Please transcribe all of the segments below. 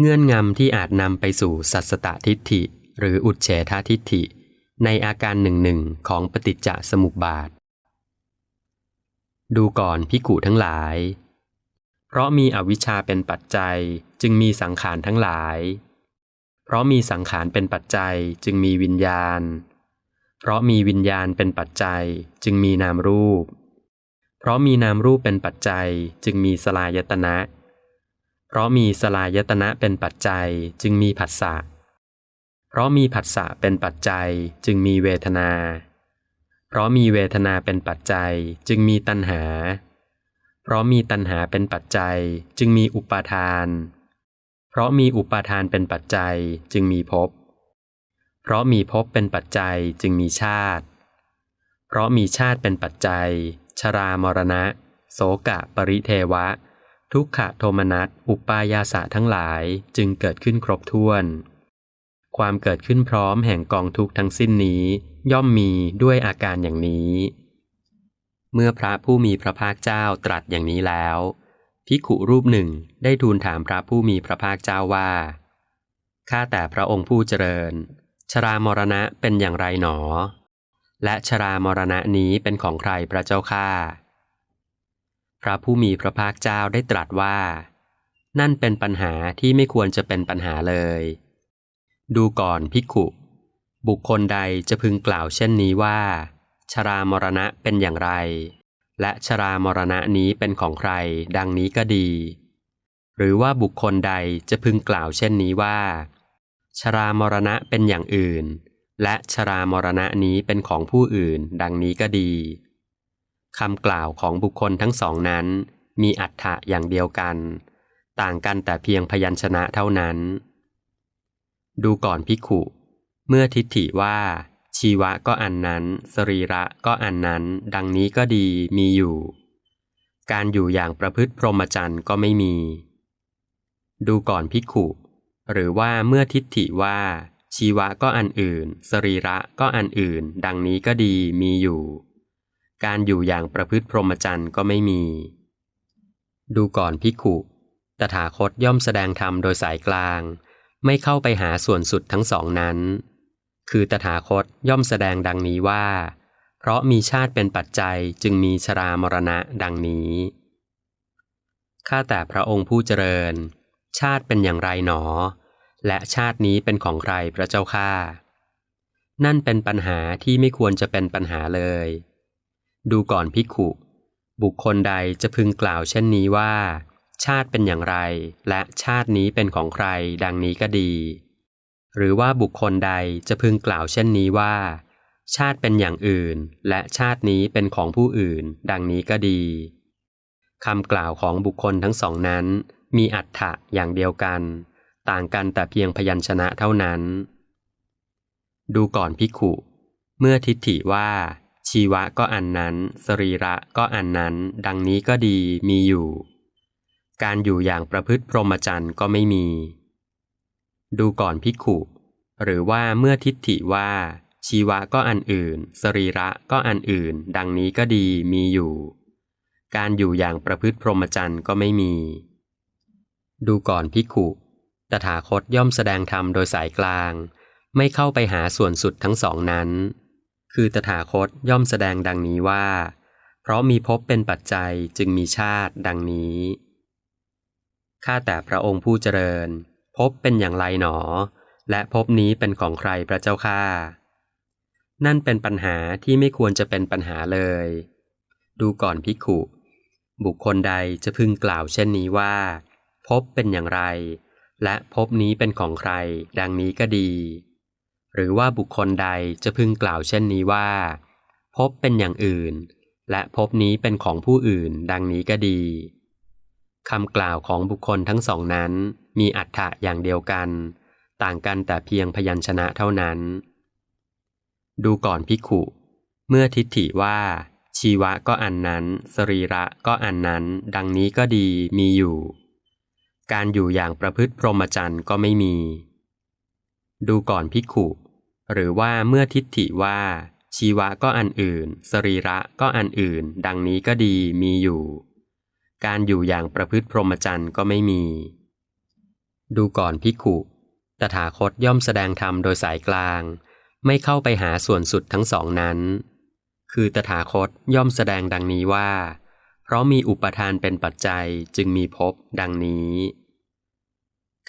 เงื่อนงำที่อาจนำไปสู่สัสตทิฏฐิ หรืออุดเฉททิฏฐิ ในอาการหนึ่งหนึ่งของปฏิจจสมุปบาท ดูก่อนพิกุทั้งหลาย เพราะมีอวิชชาเป็นปัจจัยจึงมีสังขารทั้งหลาย เพราะมีสังขารเป็นปัจจัยจึงมีวิญญาณ เพราะมีวิญญาณเป็นปัจจัยจึงมีนามรูป เพราะมีนามรูปเป็นปัจจัยจึงมีสลายตนะเราะมีสลายตนะเป็นปัจจัยจึงมีผัสสะ เพราะมีผัสสะเป็นปัจจัยจึงมีเวทนา เพราะมีเวทนาเป็นปัจจัยจึงมีตัณหา เพราะมีตัณหาเป็นปัจจัยจึงมีอุปาทาน เพราะมีอุปาทานเป็นปัจจัยจึงมีภพ เพราะมีภพเป็นปัจจัยจึงมีชาติ เพราะมีชาติเป็นปัจจัย ชรามรณะ โสกะปริเทวะ ทุกขโทมนัสอุปายาสะทั้งหลายจึงเกิดขึ้นครบถ้วน ความเกิดขึ้นพร้อมแห่งกองทุกทั้งสิ้นนี้ ย่อมมีด้วยอาการอย่างนี้ เมื่อพระผู้มีพระภาคเจ้าตรัสอย่างนี้แล้วภิขุรูปหนึ่งได้ทูลถามพระผู้มีพระภาคเจ้าว่า ข้าแต่พระองค์ผู้เจริญ ชรามรณะเป็นอย่างไรหนอ และชรามรณะนี้เป็นของใครพระเจ้าข้า ระผู้มีพระภาคเจ้าได้ตรัสว่า นั่นเป็นปัญหาที่ไม่ควรจะเป็นปัญหาเลย ดูก่อนภิกุบุคคลใดจะพึงกล่าวเช่นนี้ว่า ชรามรณะเป็นอย่างไร และชรามรณะนี้เป็นของใคร ดังนี้ก็ดี หรือว่าบุคคลใดจะพึงกล่าวเช่นนี้ว่า ชรามรณะเป็นอย่างอื่น และชรามรณะนี้เป็นของผู้อื่น ดังนี้ก็ดี คำกล่าวของบุคคลทั้งสองนั้น มีอัฏฐะอย่างเดียวกัน ต่างกันแต่เพียงพยัญชนะเท่านั้น ดูก่อนพิขุ เมื่อทิฏฐิว่า ชีวะก็อันนั้น สรีระก็อันนั้น ดังนี้ก็ดีมีอยู่ การอยู่อย่างประพฤติพรหมจรรย์ก็ไม่มี ดูก่อนพิขุ หรือว่าเมื่อทิฏฐิว่า ชีวะก็อันอื่น สรีระก็อันอื่น ดังนี้ก็ดีมีอยู่ การอยู่อย่างประพฤติพรหมจรรย์ก็ไม่มี ดูก่อนพิกุตถาคตย่อมแสดงธรรมโดยสายกลาง ไม่เข้าไปหาส่วนสุดทั้งสองนั้น คือตถาคตย่อมแสดงดังนี้ว่า เพราะมีชาติเป็นปัจจัยจึงมีชรามรณะดังนี้ ข้าแต่พระองค์ผู้เจริญ ชาติเป็นอย่างไรหนอ และชาตินี้เป็นของใครพระเจ้าข้านั่นเป็นปัญหาที่ไม่ควรจะเป็นปัญหาเลย ดูก่อนพิกขุ บุคคลใดจะพึงกล่าวเช่นนี้ว่า ชาติเป็นอย่างไร และชาตินี้เป็นของใคร ดังนี้ก็ดี หรือว่าบุคคลใดจะพึงกล่าวเช่นนี้ว่า ชาติเป็นอย่างอื่น และชาตินี้เป็นของผู้อื่น ดังนี้ก็ดีคำกล่าวของบุคคลทั้งสองนั้น มีอัฏฐะอย่างเดียวกัน ต่างกันแต่เพียงพยัญชนะเท่านั้น ดูก่อนพิกขุ เมื่อทิฏฐิว่า ชีวะก็อันนั้น สรีระก็อันนั้น ดังนี้ก็ดีมีอยู่ การอยู่อย่างประพฤติพรหมจรรย์ก็ไม่มี ดูก่อนพิกขุ หรือว่าเมื่อทิฏฐิว่า ชีวะก็อันอื่น สรีระก็อันอื่น ดังนี้ก็ดีมีอยู่ การอยู่อย่างประพฤติพรหมจรรย์ก็ไม่มี ดูก่อนพิกขุตถาคตย่อมแสดงธรรมโดยสายกลาง ไม่เข้าไปหาส่วนสุดทั้งสองนั้น คือตถาคตย่อมแสดงดังนี้ว่า เพราะมีภพเป็นปัจจัยจึงมีชาติดังนี้ ข้าแต่พระองค์ผู้เจริญภพเป็นอย่างไรหนอ และภพนี้เป็นของใครพระเจ้าข้านั่นเป็นปัญหาที่ไม่ควรจะเป็นปัญหาเลย ดูก่อนพิกขุบุคคลใดจะพึงกล่าวเช่นนี้ว่าภพเป็นอย่างไร และภพนี้เป็นของใคร ดังนี้ก็ดี หรือว่าบุคคลใดจะพึงกล่าวเช่นนี้ว่าภพเป็นอย่างอื่น และภพนี้เป็นของผู้อื่น ดังนี้ก็ดีคำกล่าวของบุคคลทั้งสองนั้น มีอัฏฐะอย่างเดียวกัน ต่างกันแต่เพียงพยัญชนะเท่านั้น ดูก่อนพิขุเมื่อทิฏฐิว่า ชีวะก็อันนั้น สรีระก็อันนั้น ดังนี้ก็ดีมีอยู่ การอยู่อย่างประพฤติพรหมจรรย์ก็ไม่มี ดูก่อนพิขุ หรือว่าเมื่อทิฏฐิว่า ชีวะก็อันอื่น สรีระก็อันอื่น ดังนี้ก็ดีมีอยู่ การอยู่อย่างประพฤติพรหมจรรย์ก็ไม่มี ดูก่อนพิกุตถาคตย่อมแสดงธรรมโดยสายกลาง ไม่เข้าไปหาส่วนสุดทั้งสองนั้น คือตถาคตย่อมแสดงดังนี้ว่า เพราะมีอุปทานเป็นปัจจัยจึงมีภพดังนี้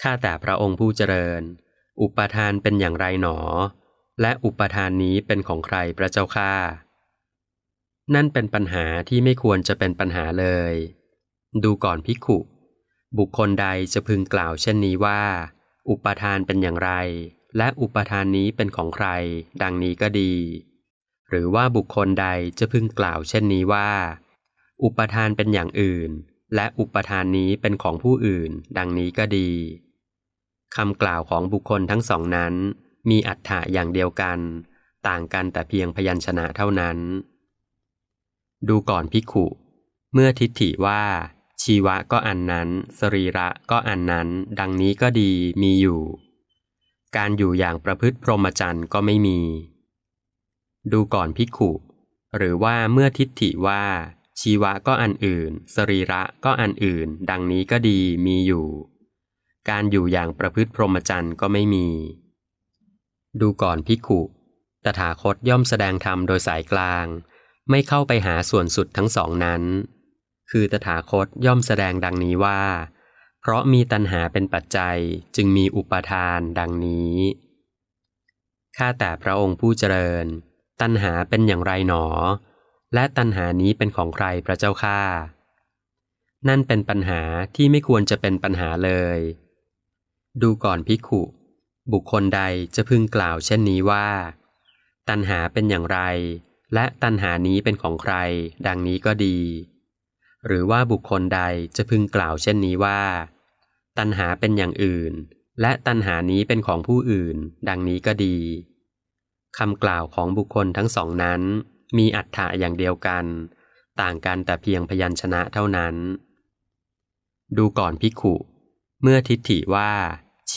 ข้าแต่พระองค์ผู้เจริญ อุปทานเป็นอย่างไรหนอ และอุปทานนี้เป็นของใครพระเจ้าข้านั่นเป็นปัญหาที่ไม่ควรจะเป็นปัญหาเลย ดูก่อนพิกขุ บุคคลใดจะพึงกล่าวเช่นนี้ว่า อุปทานเป็นอย่างไร และอุปทานนี้เป็นของใคร ดังนี้ก็ดี หรือว่าบุคคลใดจะพึงกล่าวเช่นนี้ว่า อุปทานเป็นอย่างอื่น และอุปทานนี้เป็นของผู้อื่น ดังนี้ก็ดีคำกล่าวของบุคคลทั้งสองนั้น มีอัฏฐะอย่างเดียวกัน ต่างกันแต่เพียงพยัญชนะเท่านั้น ดูก่อนพิขุเมื่อทิฏฐิว่า ชีวะก็อันนั้น สรีระก็อันนั้น ดังนี้ก็ดีมีอยู่ การอยู่อย่างประพฤติพรหมจรรย์ก็ไม่มี ดูก่อนพิขุหรือว่าเมื่อทิฏฐิว่า ชีวะก็อันอื่น สรีระก็อันอื่น ดังนี้ก็ดีมีอยู่ การอยู่อย่างประพฤติพรหมจรรย์ก็ไม่มี ดูก่อนพิกุ ตถาคตย่อมแสดงธรรมโดยสายกลาง ไม่เข้าไปหาส่วนสุดทั้งสองนั้น คือตถาคตย่อมแสดงดังนี้ว่า เพราะมีตัณหาเป็นปัจจัยจึงมีอุปทานดังนี้ข้าแต่พระองค์ผู้เจริญ ตัณหาเป็นอย่างไรหนอ และตัณหานี้เป็นของใครพระเจ้าข้านั่นเป็นปัญหาที่ไม่ควรจะเป็นปัญหาเลย ดูก่อนพิกขุ บุคคลใดจะพึงกล่าวเช่นนี้ว่า ตัณหาเป็นอย่างไร และตัณหานี้เป็นของใคร ดังนี้ก็ดี หรือว่าบุคคลใดจะพึงกล่าวเช่นนี้ว่า ตัณหาเป็นอย่างอื่น และตัณหานี้เป็นของผู้อื่น ดังนี้ก็ดีคำกล่าวของบุคคลทั้งสองนั้น มีอัฏฐะอย่างเดียวกัน ต่างกันแต่เพียงพยัญชนะเท่านั้น ดูก่อนพิกขุ เมื่อทิฏฐิว่า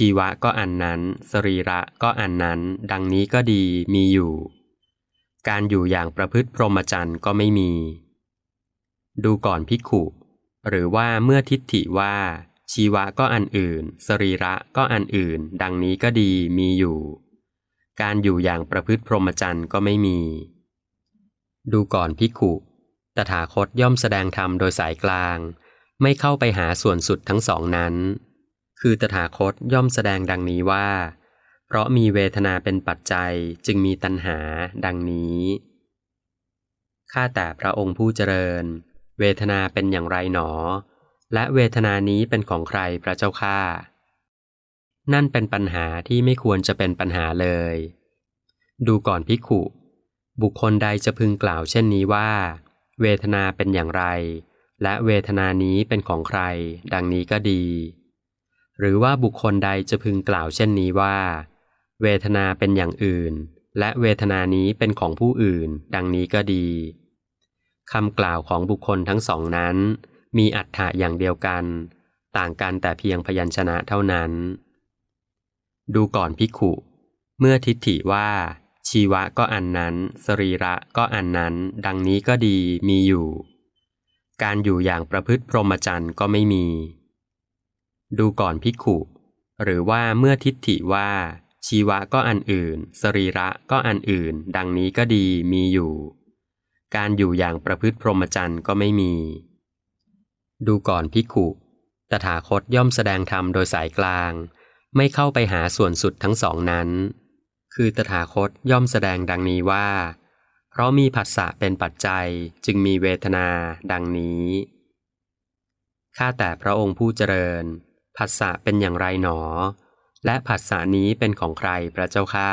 ชีวะก็อันนั้น สรีระก็อันนั้น ดังนี้ก็ดีมีอยู่ การอยู่อย่างประพฤติพรหมจรรย์ก็ไม่มี ดูก่อนพิกขุ หรือว่าเมื่อทิฏฐิว่า ชีวะก็อันอื่น สรีระก็อันอื่น ดังนี้ก็ดีมีอยู่ การอยู่อย่างประพฤติพรหมจรรย์ก็ไม่มี ดูก่อนพิกขุตถาคตย่อมแสดงธรรมโดยสายกลาง ไม่เข้าไปหาส่วนสุดทั้งสองนั้น คือตถาคตย่อมแสดงดังนี้ว่า เพราะมีเวทนาเป็นปัจจัยจึงมีตัณหาดังนี้ข้าแต่พระองค์ผู้เจริญ เวทนาเป็นอย่างไรหนอ และเวทนานี้เป็นของใครพระเจ้าข้านั่นเป็นปัญหาที่ไม่ควรจะเป็นปัญหาเลย ดูก่อนพิขุ บุคคลใดจะพึงกล่าวเช่นนี้ว่า เวทนาเป็นอย่างไร และเวทนานี้เป็นของใคร ดังนี้ก็ดี หรือว่าบุคคลใดจะพึงกล่าวเช่นนี้ว่า เวทนาเป็นอย่างอื่น และเวทนานี้เป็นของผู้อื่น ดังนี้ก็ดีคำกล่าวของบุคคลทั้งสองนั้น มีอัฏฐะอย่างเดียวกัน ต่างกันแต่เพียงพยัญชนะเท่านั้น ดูก่อนพิกขุ เมื่อทิฏฐิว่า ชีวะก็อันนั้น สรีระก็อันนั้น ดังนี้ก็ดีมีอยู่ การอยู่อย่างประพฤติพรหมจรรย์ก็ไม่มี ดูก่อนพิขุหรือว่าเมื่อทิฏฐิว่า ชีวะก็อันอื่น สรีระก็อันอื่น ดังนี้ก็ดีมีอยู่ การอยู่อย่างประพฤติพรหมจรรย์ก็ไม่มี ดูก่อนพิขุตถาคตย่อมแสดงธรรมโดยสายกลาง ไม่เข้าไปหาส่วนสุดทั้งสองนั้น คือตถาคตย่อมแสดงดังนี้ว่า เพราะมีผัสสะเป็นปัจจัยจึงมีเวทนา ดังนี้ข้าแต่พระองค์ผู้เจริญ ผัสสะเป็นอย่างไรหนอ และผัสสะนี้เป็นของใครพระเจ้าข้า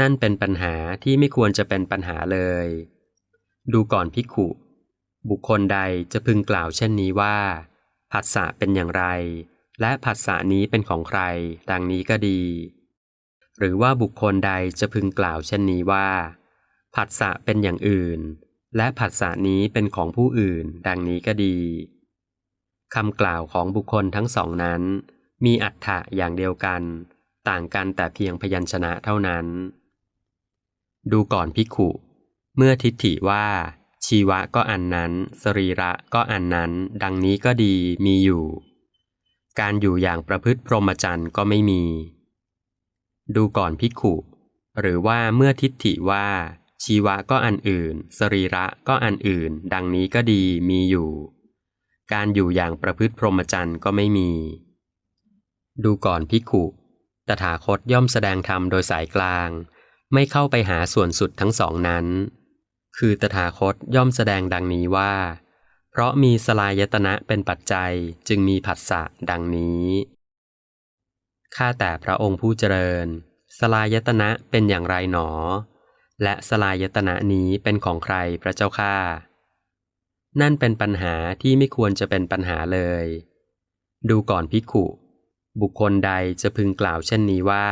นั่นเป็นปัญหาที่ไม่ควรจะเป็นปัญหาเลย ดูก่อนพิกขุ บุคคลใดจะพึงกล่าวเช่นนี้ว่าผัสสะเป็นอย่างไร และผัสสะนี้เป็นของใคร ดังนี้ก็ดี หรือว่าบุคคลใดจะพึงกล่าวเช่นนี้ว่าผัสสะเป็นอย่างอื่น และผัสสะนี้เป็นของผู้อื่น ดังนี้ก็ดี คำกล่าวของบุคคลทั้งสองนั้น มีอัฏฐะอย่างเดียวกัน ต่างกันแต่เพียงพยัญชนะเท่านั้น ดูก่อนพิขุ เมื่อทิฏฐิว่า ชีวะก็อันนั้น สรีระก็อันนั้น ดังนี้ก็ดีมีอยู่ การอยู่อย่างประพฤติพรหมจรรย์ก็ไม่มี ดูก่อนภิขุ หรือว่าเมื่อทิฏฐิว่า ชีวะก็อันอื่น สรีระก็อันอื่น ดังนี้ก็ดีมีอยู่ การอยู่อย่างประพฤติพรหมจรรย์ก็ไม่มี ดูก่อนภิกุ ตถาคตย่อมแสดงธรรมโดยสายกลาง ไม่เข้าไปหาส่วนสุดทั้งสองนั้น คือตถาคตย่อมแสดงดังนี้ว่า เพราะมีสลายตนะเป็นปัจจัยจึงมีผัสสะดังนี้ข้าแต่พระองค์ผู้เจริญ สลายตนะเป็นอย่างไรหนอ และสลายตนะนี้เป็นของใครพระเจ้าข้า นั่นเป็นปัญหาที่ไม่ควรจะเป็นปัญหาเลย ดูก่อนภิกขุ บุคคลใดจะพึงกล่าวเช่นนี้ว่า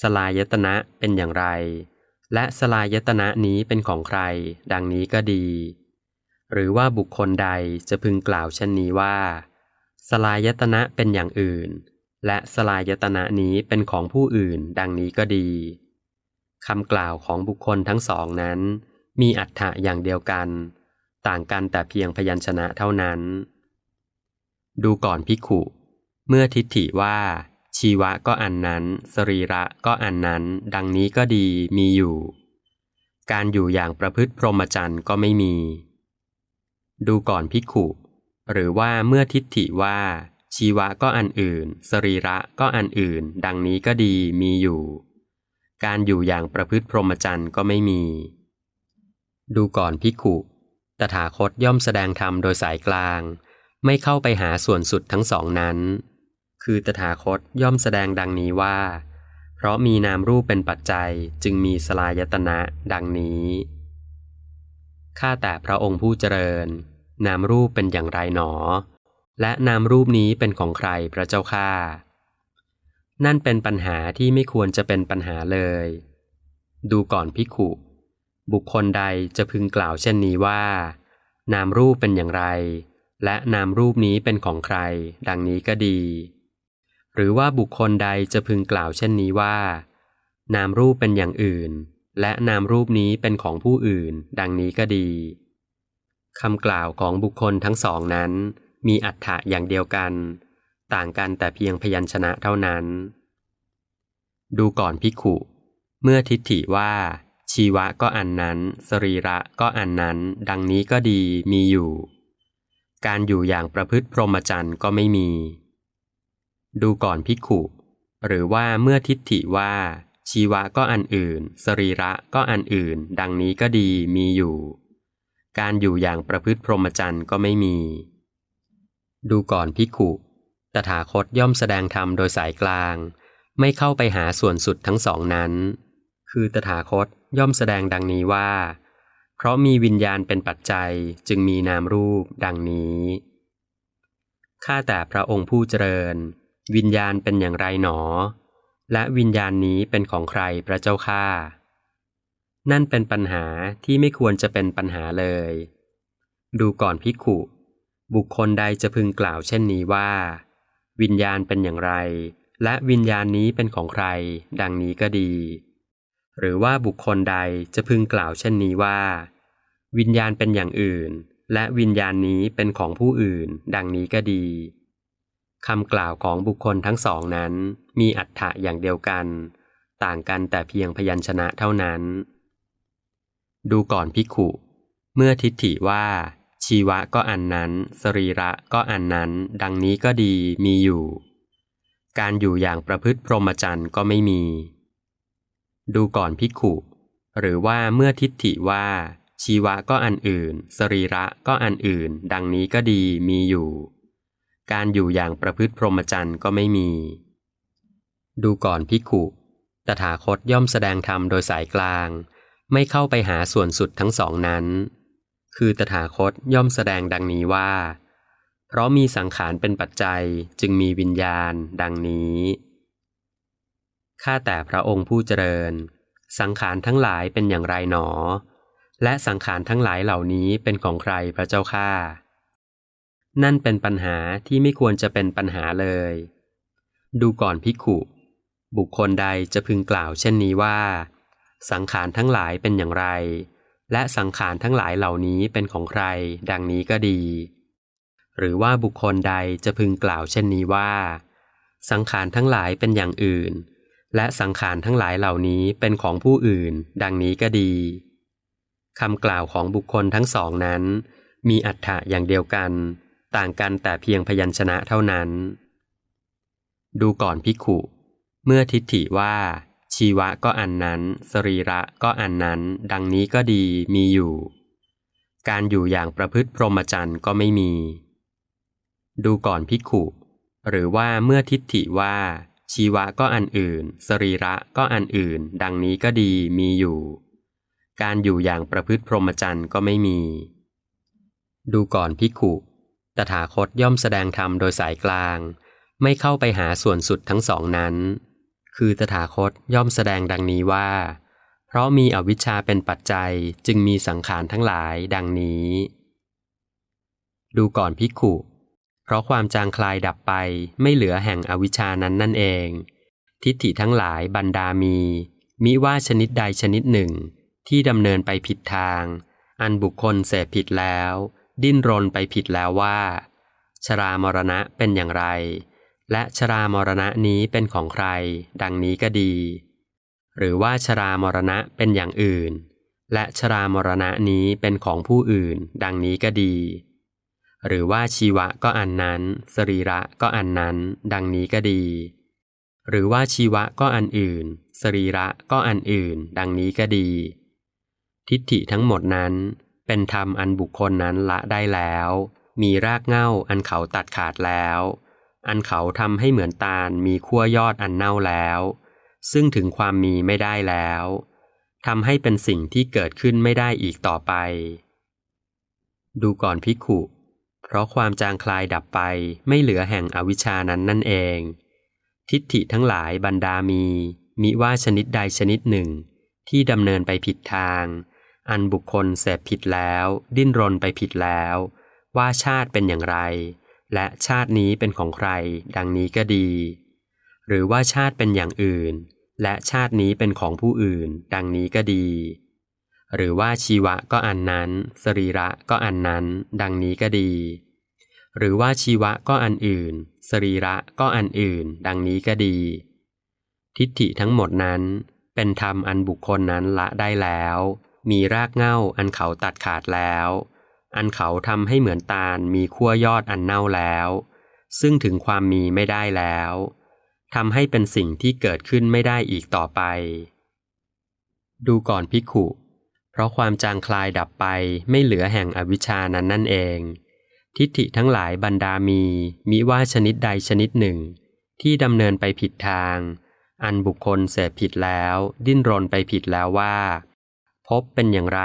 สลายตนะเป็นอย่างไร และสลายตนะนี้เป็นของใคร ดังนี้ก็ดี หรือว่าบุคคลใดจะพึงกล่าวเช่นนี้ว่า สลายตนะเป็นอย่างอื่น และสลายตนะนี้เป็นของผู้อื่น ดังนี้ก็ดีคำกล่าวของบุคคลทั้งสองนั้น มีอัฏฐะอย่างเดียวกัน ต่างกันแต่เพียงพยัญชนะเท่านั้น ดูก่อนภิขุ เมื่อทิฏฐิว่า ชีวะก็อันนั้น สรีระก็อันนั้น ดังนี้ก็ดีมีอยู่ การอยู่อย่างประพฤติพรหมจรรย์ก็ไม่มี ดูก่อนภิขุ หรือว่าเมื่อทิฏฐิว่า ชีวะก็อันอื่น สรีระก็อันอื่น ดังนี้ก็ดีมีอยู่ การอยู่อย่างประพฤติพรหมจรรย์ก็ไม่มี ดูก่อนภิขุ ตถาคตย่อมแสดงธรรมโดยสายกลาง ไม่เข้าไปหาส่วนสุดทั้งสองนั้น คือตถาคตย่อมแสดงดังนี้ว่า เพราะมีนามรูปเป็นปัจจัยจึงมีสลายตนะดังนี้ข้าแต่พระองค์ผู้เจริญ นามรูปเป็นอย่างไรหนอ และนามรูปนี้เป็นของใครพระเจ้าข้านั่นเป็นปัญหาที่ไม่ควรจะเป็นปัญหาเลย ดูก่อนพิขุ บุคคลใดจะพึงกล่าวเช่นนี้ว่า นามรูปเป็นอย่างไร และนามรูปนี้เป็นของใคร ดังนี้ก็ดี หรือว่าบุคคลใดจะพึงกล่าวเช่นนี้ว่า นามรูปเป็นอย่างอื่น และนามรูปนี้เป็นของผู้อื่น ดังนี้ก็ดีคำกล่าวของบุคคลทั้งสองนั้น มีอัฏฐะอย่างเดียวกัน ต่างกันแต่เพียงพยัญชนะเท่านั้น ดูก่อนภิกขุ เมื่อทิฏฐิว่า ชีวะก็อันนั้น สรีระก็อันนั้น ดังนี้ก็ดีมีอยู่ การอยู่อย่างประพฤติพรหมจรรย์ก็ไม่มี ดูก่อนภิกขุ หรือว่าเมื่อทิฏฐิว่า ชีวะก็อันอื่น สรีระก็อันอื่น ดังนี้ก็ดีมีอยู่ การอยู่อย่างประพฤติพรหมจรรย์ก็ไม่มี ดูก่อนภิกขุ ตถาคตย่อมแสดงธรรมโดยสายกลาง ไม่เข้าไปหาส่วนสุดทั้งสองนั้น คือตถาคต ย่อมแสดงดังนี้ว่า เพราะมีวิญญาณเป็นปัจจัยจึงมีนามรูปดังนี้ข้าแต่พระองค์ผู้เจริญ วิญญาณเป็นอย่างไรหนอ และวิญญาณนี้เป็นของใครพระเจ้าข้านั่นเป็นปัญหาที่ไม่ควรจะเป็นปัญหาเลย ดูก่อนพิกุบุคคลใดจะพึงกล่าวเช่นนี้ว่า วิญญาณเป็นอย่างไร และวิญญาณนี้เป็นของใคร ดังนี้ก็ดี หรือว่าบุคคลใดจะพึงกล่าวเช่นนี้ว่า วิญญาณเป็นอย่างอื่น และวิญญาณนี้เป็นของผู้อื่น ดังนี้ก็ดีคำกล่าวของบุคคลทั้งสองนั้น มีอัฏฐะอย่างเดียวกัน ต่างกันแต่เพียงพยัญชนะเท่านั้น ดูก่อนพิขุเมื่อทิฏฐิว่า ชีวะก็อันนั้น สรีระก็อันนั้น ดังนี้ก็ดีมีอยู่ การอยู่อย่างประพฤติพรหมจรรย์ก็ไม่มี ดูก่อนพิกขุ หรือว่าเมื่อทิฏฐิว่า ชีวะก็อันอื่น สรีระก็อันอื่น ดังนี้ก็ดีมีอยู่ การอยู่อย่างประพฤติพรหมจรรย์ก็ไม่มี ดูก่อนพิกขุตถาคตย่อมแสดงธรรมโดยสายกลาง ไม่เข้าไปหาส่วนสุดทั้งสองนั้น คือตถาคตย่อมแสดงดังนี้ว่า เพราะมีสังขารเป็นปัจจัยจึงมีวิญญาณ ดังนี้ ข้าแต่พระองค์ผู้เจริญ สังขารทั้งหลายเป็นอย่างไรหนอ และสังขารทั้งหลายเหล่านี้เป็นของใครพระเจ้าข้านั่นเป็นปัญหาที่ไม่ควรจะเป็นปัญหาเลย ดูก่อนพิกขุบุคคลใดจะพึงกล่าวเช่นนี้ว่า สังขารทั้งหลายเป็นอย่างไร และสังขารทั้งหลายเหล่านี้เป็นของใคร ดังนี้ก็ดี หรือว่าบุคคลใดจะพึงกล่าวเช่นนี้ว่า สังขารทั้งหลายเป็นอย่างอื่น และสังขารทั้งหลายเหล่านี้เป็นของผู้อื่น ดังนี้ก็ดีคำกล่าวของบุคคลทั้งสองนั้น มีอัฏฐะอย่างเดียวกัน ต่างกันแต่เพียงพยัญชนะเท่านั้น ดูก่อนพิขุเมื่อทิฏฐิว่า ชีวะก็อันนั้น สรีระก็อันนั้น ดังนี้ก็ดีมีอยู่ การอยู่อย่างประพฤติพรหมจรรย์ก็ไม่มี ดูก่อนพิขุหรือว่าเมื่อทิฏฐิว่า ชีวะก็อันอื่น สรีระก็อันอื่น ดังนี้ก็ดีมีอยู่ การอยู่อย่างประพฤติพรหมจรรย์ก็ไม่มี ดูก่อนพิกขุตถาคตย่อมแสดงธรรมโดยสายกลาง ไม่เข้าไปหาส่วนสุดทั้งสองนั้น คือตถาคตย่อมแสดงดังนี้ว่า เพราะมีอวิชชาเป็นปัจจัยจึงมีสังขารทั้งหลายดังนี้ ดูก่อนพิกขุ ราะความจางคลายดับไปไม่เหลือแห่งอวิชชานั้นนั่นเอง ทิฏฐิทั้งหลายบรรดามี มิว่าชนิดใดชนิดหนึ่ง ที่ดำเนินไปผิดทาง อันบุคคลเสพผิดแล้ว ดิ้นรนไปผิดแล้วว่า ชรามรณะเป็นอย่างไร และชรามรณะนี้เป็นของใคร ดังนี้ก็ดี หรือว่าชรามรณะเป็นอย่างอื่น และชรามรณะนี้เป็นของผู้อื่น ดังนี้ก็ดี หรือว่าชีวะก็อันนั้น สรีระก็อันนั้น ดังนี้ก็ดี หรือว่าชีวะก็อันอื่น สรีระก็อันอื่น ดังนี้ก็ดี ทิฏฐิทั้งหมดนั้น เป็นธรรมอันบุคคลนั้นละได้แล้ว มีรากเง้าอันเขาตัดขาดแล้ว อันเขาทำให้เหมือนตาลมีขั้วยอดอันเน่าแล้ว ซึ่งถึงความมีไม่ได้แล้วทำให้เป็นสิ่งที่เกิดขึ้นไม่ได้อีกต่อไป ดูก่อนพิกขุ เพราะความจางคลายดับไปไม่เหลือแห่งอวิชชานั้นนั่นเอง ทิฏฐิทั้งหลายบรรดามี มิว่าชนิดใดชนิดหนึ่ง ที่ดำเนินไปผิดทาง อันบุคคลเสพผิดแล้ว ดิ้นรนไปผิดแล้ว ว่าชาติเป็นอย่างไร และชาตินี้เป็นของใคร ดังนี้ก็ดี หรือว่าชาติเป็นอย่างอื่น และชาตินี้เป็นของผู้อื่น ดังนี้ก็ดี หรือว่าชีวะก็อันนั้น สรีระก็อันนั้น ดังนี้ก็ดี หรือว่าชีวะก็อันอื่น สรีระก็อันอื่น ดังนี้ก็ดี ทิฏฐิทั้งหมดนั้น เป็นธรรมอันบุคคลนั้นละได้แล้ว มีรากเง้าอันเขาตัดขาดแล้ว อันเขาทำให้เหมือนตาลมีขั้วยอดอันเน่าแล้ว ซึ่งถึงความมีไม่ได้แล้วทำให้เป็นสิ่งที่เกิดขึ้นไม่ได้อีกต่อไป ดูก่อนพิกขุ เพราะความจางคลายดับไปไม่เหลือแห่งอวิชานั้นนั่นเอง ทิฏฐิทั้งหลายบรรดามี มิว่าชนิดใดชนิดหนึ่ง ที่ดำเนินไปผิดทาง อันบุคคลเสพผิดแล้ว ดิ้นรนไปผิดแล้วว่า พบเป็นอย่างไร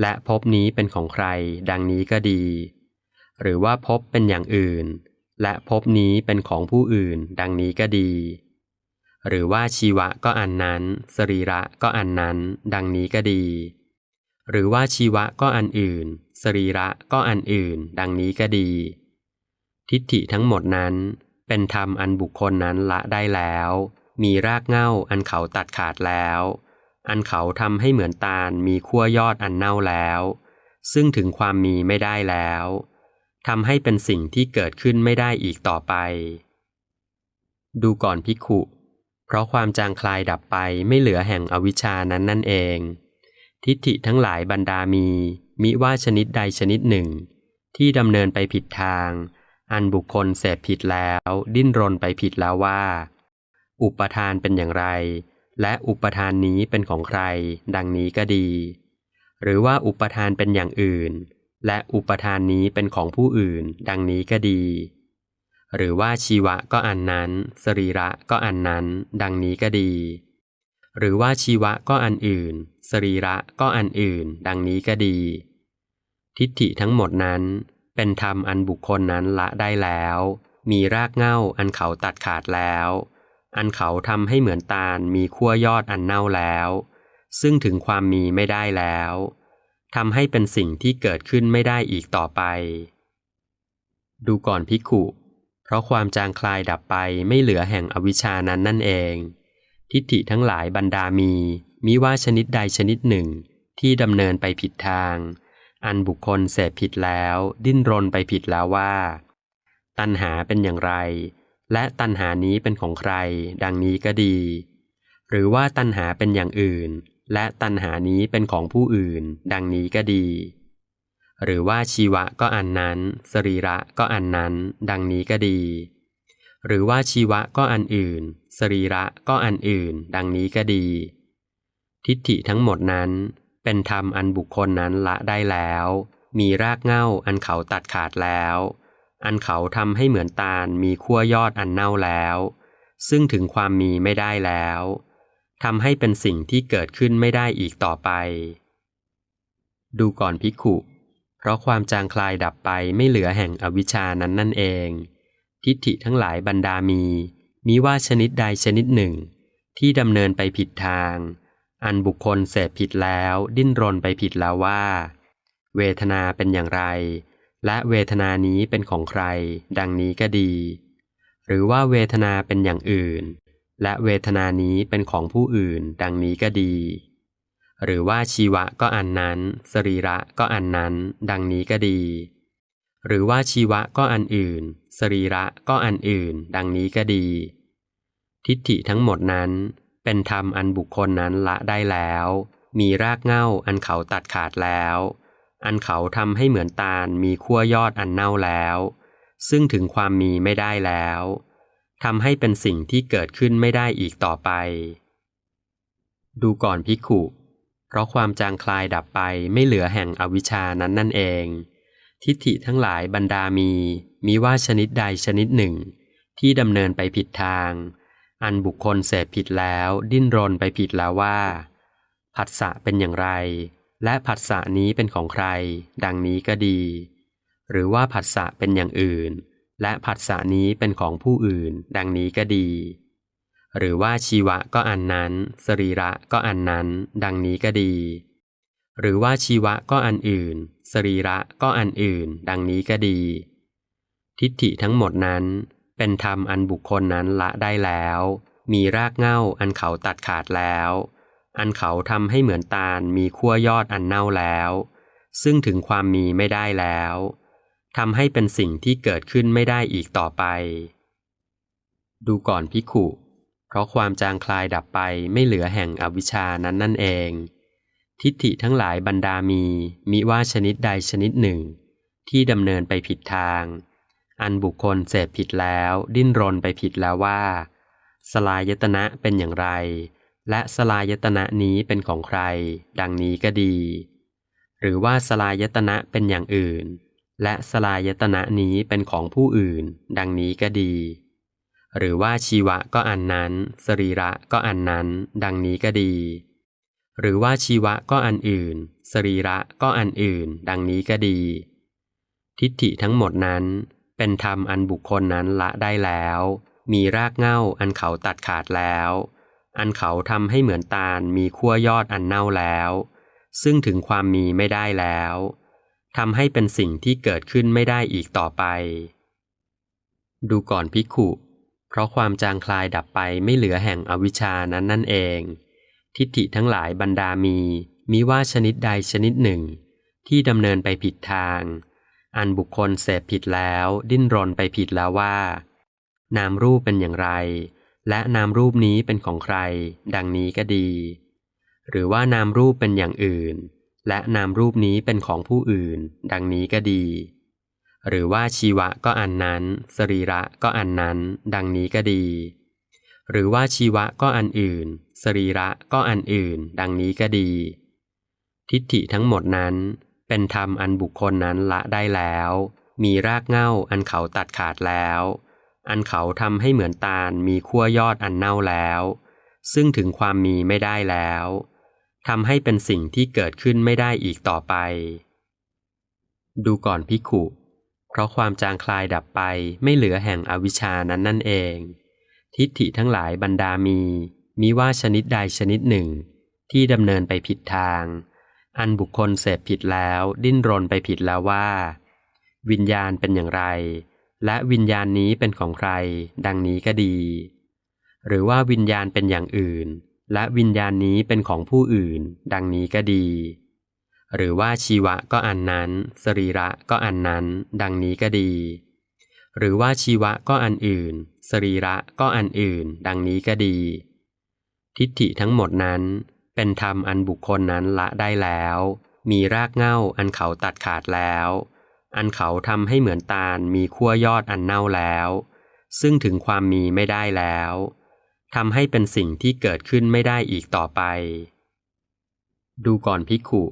และพบนี้เป็นของใคร ดังนี้ก็ดี หรือว่าพบเป็นอย่างอื่น และพบนี้เป็นของผู้อื่น ดังนี้ก็ดี หรือว่าชีวะก็อันนั้น สรีระก็อันนั้น ดังนี้ก็ดี หรือว่าชีวะก็อันอื่น สรีระก็อันอื่น ดังนี้ก็ดี ทิฏฐิทั้งหมดนั้น เป็นธรรมอันบุคคลนั้นละได้แล้ว มีรากเง้าอันเขาตัดขาดแล้ว อันเขาทำให้เหมือนตาลมีขั้วยอดอันเน่าแล้ว ซึ่งถึงความมีไม่ได้แล้วทำให้เป็นสิ่งที่เกิดขึ้นไม่ได้อีกต่อไป ดูก่อนพิกขุ เพราะความจางคลายดับไปไม่เหลือแห่งอวิชชานั้นนั่นเอง ทิฏฐิทั้งหลายบรรดามี มิว่าชนิดใดชนิดหนึ่ง ที่ดำเนินไปผิดทาง อันบุคคลเสพผิดแล้ว ดิ้นรนไปผิดแล้วว่า อุปทานเป็นอย่างไร และอุปทานนี้เป็นของใคร ดังนี้ก็ดี หรือว่าอุปทานเป็นอย่างอื่น และอุปทานนี้เป็นของผู้อื่น ดังนี้ก็ดี หรือว่าชีวะก็อันนั้น สรีระก็อันนั้น ดังนี้ก็ดี หรือว่าชีวะก็อันอื่น สรีระก็อันอื่น ดังนี้ก็ดี ทิฏฐิทั้งหมดนั้น เป็นธรรมอันบุคคลนั้นละได้แล้ว มีรากเง้าอันเขาตัดขาดแล้ว อันเขาทำให้เหมือนตาลมีขั้วยอดอันเน่าแล้ว ซึ่งถึงความมีไม่ได้แล้วทำให้เป็นสิ่งที่เกิดขึ้นไม่ได้อีกต่อไป ดูก่อนพิกุ เพราะความจางคลายดับไปไม่เหลือแห่งอวิชานั้นนั่นเอง ทิฏฐิทั้งหลายบรรดามี มิว่าชนิดใดชนิดหนึ่งที่ดำเนินไปผิดทาง อันบุคคลเสพผิดแล้ว ดิ้นรนไปผิดแล้วว่า ตัณหาเป็นอย่างไร และตัณหานี้เป็นของใคร ดังนี้ก็ดี หรือว่าตัณหาเป็นอย่างอื่น และตัณหานี้เป็นของผู้อื่น ดังนี้ก็ดี หรือว่าชีวะก็อันนั้น สรีระก็อันนั้น ดังนี้ก็ดี หรือว่าชีวะก็อันอื่น สรีระก็อันอื่น ดังนี้ก็ดี ทิฏฐิทั้งหมดนั้น เป็นธรรมอันบุคคลนั้นละได้แล้ว มีรากเง้าอันเขาตัดขาดแล้ว อันเขาทำให้เหมือนตาลมีขั้วยอดอันเน่าแล้ว ซึ่งถึงความมีไม่ได้แล้วทำให้เป็นสิ่งที่เกิดขึ้นไม่ได้อีกต่อไป ดูก่อนพิกุเพราะความจางคลายดับไปไม่เหลือแห่งอวิชานั้นนั่นเอง ทิฏฐิทั้งหลายบรรดามีมีว่าชนิดใดชนิดหนึ่ง ที่ดำเนินไปผิดทาง อันบุคคลเสพผิดแล้ว ดิ้นรนไปผิดแล้วว่า เวทนาเป็นอย่างไร และเวทนานี้เป็นของใคร ดังนี้ก็ดี หรือว่าเวทนาเป็นอย่างอื่น และเวทนานี้เป็นของผู้อื่น ดังนี้ก็ดี หรือว่าชีวะก็อันนั้น สรีระก็อันนั้น ดังนี้ก็ดี หรือว่าชีวะก็อันอื่น สรีระก็อันอื่น ดังนี้ก็ดี ทิฏฐิทั้งหมดนั้น เป็นธรรมอันบุคคลนั้นละได้แล้ว มีรากเง้าอันเขาตัดขาดแล้ว อันเขาทำให้เหมือนตาลมีขั้วยอดอันเน่าแล้ว ซึ่งถึงความมีไม่ได้แล้วทำให้เป็นสิ่งที่เกิดขึ้นไม่ได้อีกต่อไป ดูก่อนพิกขุเพราะความจางคลายดับไปไม่เหลือแห่งอวิชานั้นนั่นเอง ทิฏฐิทั้งหลายบรรดามี มีว่าชนิดใดชนิดหนึ่ง ที่ดำเนินไปผิดทาง อันบุคคลเสพผิดแล้วดิ้นรนไปผิดแล้วว่า ผัสสะเป็นอย่างไร และผัสสะนี้เป็นของใคร ดังนี้ก็ดี หรือว่าผัสสะเป็นอย่างอื่น และผัสสะนี้เป็นของผู้อื่น ดังนี้ก็ดี หรือว่าชีวะก็อันนั้น สรีระก็อันนั้น ดังนี้ก็ดี หรือว่าชีวะก็อันอื่น สรีระก็อันอื่น ดังนี้ก็ดี ทิฏฐิทั้งหมดนั้น เป็นธรรมอันบุคคลนั้นละได้แล้ว มีรากเง้าอันเขาตัดขาดแล้ว อันเขาทำให้เหมือนตาลมีขั้วยอดอันเน่าแล้ว ซึ่งถึงความมีไม่ได้แล้วทำให้เป็นสิ่งที่เกิดขึ้นไม่ได้อีกต่อไป ดูก่อนพิขุเพราะความจางคลายดับไปไม่เหลือแห่งอวิชานั้นนั่นเอง ทิฏฐิทั้งหลายบรรดามีมิว่าชนิดใดชนิดหนึ่ง ที่ดำเนินไปผิดทาง อันบุคคลเสพผิดแล้ว ดิ้นรนไปผิดแล้วว่า สลายตนะเป็นอย่างไร และสลายตนะนี้เป็นของใคร ดังนี้ก็ดี หรือว่าสลายตนะเป็นอย่างอื่น และสลายตนะนี้เป็นของผู้อื่น ดังนี้ก็ดี หรือว่าชีวะก็อันนั้น สรีระก็อันนั้น ดังนี้ก็ดี หรือว่าชีวะก็อันอื่น สรีระก็อันอื่น ดังนี้ก็ดี ทิฏฐิทั้งหมดนั้น เป็นธรรมอันบุคคลนั้นละได้แล้ว มีรากเง้าอันเขาตัดขาดแล้ว อันเขาทำให้เหมือนตาลมีขั้วยอดอันเน่าแล้ว ซึ่งถึงความมีไม่ได้แล้วทำให้เป็นสิ่งที่เกิดขึ้นไม่ได้อีกต่อไป ดูก่อนพิกขุเพราะความจางคลายดับไปไม่เหลือแห่งอวิชานั้นนั่นเอง ทิฏฐิทั้งหลายบรรดามีมีว่าชนิดใดชนิดหนึ่ง ที่ดำเนินไปผิดทาง อันบุคคลเสพผิดแล้ว ดิ้นรนไปผิดแล้วว่า นามรูปเป็นอย่างไร และนามรูปนี้เป็นของใคร ดังนี้ก็ดี หรือว่านามรูปเป็นอย่างอื่น และนามรูปนี้เป็นของผู้อื่น ดังนี้ก็ดี หรือว่าชีวะก็อันนั้น สรีระก็อันนั้น ดังนี้ก็ดี หรือว่าชีวะก็อันอื่น สรีระก็อันอื่น ดังนี้ก็ดี ทิฏฐิทั้งหมดนั้น เป็นธรรมอันบุคคลนั้นละได้แล้ว มีรากเง้าอันเขาตัดขาดแล้ว อันเขาทำให้เหมือนตาลมีขั้วยอดอันเน่าแล้ว ซึ่งถึงความมีไม่ได้แล้วทำให้เป็นสิ่งที่เกิดขึ้นไม่ได้อีกต่อไป ดูก่อนพิขุ เพราะความจางคลายดับไปไม่เหลือแห่งอวิชานั้นนั่นเอง ทิฏฐิทั้งหลายบรรดามีมีว่าชนิดใดชนิดหนึ่ง ที่ดำเนินไปผิดทาง อันบุคคลเสพผิดแล้ว ดิ้นรนไปผิดแล้วว่า วิญญาณเป็นอย่างไร และวิญญาณนี้เป็นของใคร ดังนี้ก็ดี หรือว่าวิญญาณเป็นอย่างอื่น และวิญญาณนี้เป็นของผู้อื่น ดังนี้ก็ดี หรือว่าชีวะก็อันนั้น สรีระก็อันนั้น ดังนี้ก็ดี หรือว่าชีวะก็อันอื่น สรีระก็อันอื่น ดังนี้ก็ดี ทิฏฐิทั้งหมดนั้น เป็นธรรมอันบุคคลนั้นละได้แล้ว มีรากเง้าอันเขาตัดขาดแล้ว อันเขาทำให้เหมือนตาลมีขั้วยอดอันเน่าแล้ว ซึ่งถึงความมีไม่ได้แล้วทำให้เป็นสิ่งที่เกิดขึ้นไม่ได้อีกต่อไป ดูก่อนพิกขุ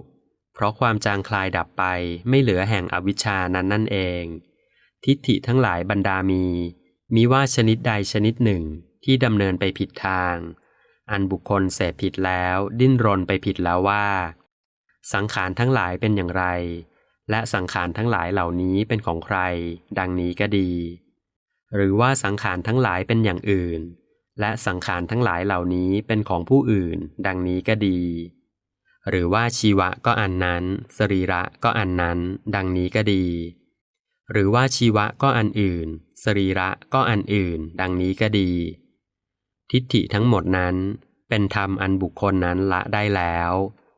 เพราะความจางคลายดับไปไม่เหลือแห่งอวิชชานั้นนั่นเอง ทิฏฐิทั้งหลายบรรดามี มีว่าชนิดใดชนิดหนึ่งที่ดำเนินไปผิดทาง อันบุคคลเสพผิดแล้ว ดิ้นรนไปผิดแล้วว่า สังขารทั้งหลายเป็นอย่างไร และสังขารทั้งหลายเหล่านี้เป็นของใคร ดังนี้ก็ดี หรือว่าสังขารทั้งหลายเป็นอย่างอื่น และสังขารทั้งหลายเหล่านี้เป็นของผู้อื่น ดังนี้ก็ดี หรือว่าชีวะก็อันนั้น สรีระก็อันนั้น ดังนี้ก็ดี หรือว่าชีวะก็อันอื่น สรีระก็อันอื่น ดังนี้ก็ดี ทิฏฐิทั้งหมดนั้น เป็นธรรมอันบุคคลนั้นละได้แล้ว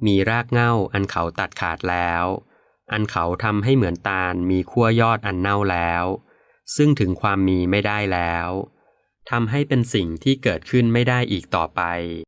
มีรากเง้าอันเขาตัดขาดแล้ว อันเขาทำให้เหมือนตาลมีขั้วยอดอันเน่าแล้ว ซึ่งถึงความมีไม่ได้แล้วทำให้เป็นสิ่งที่เกิดขึ้นไม่ได้อีกต่อไป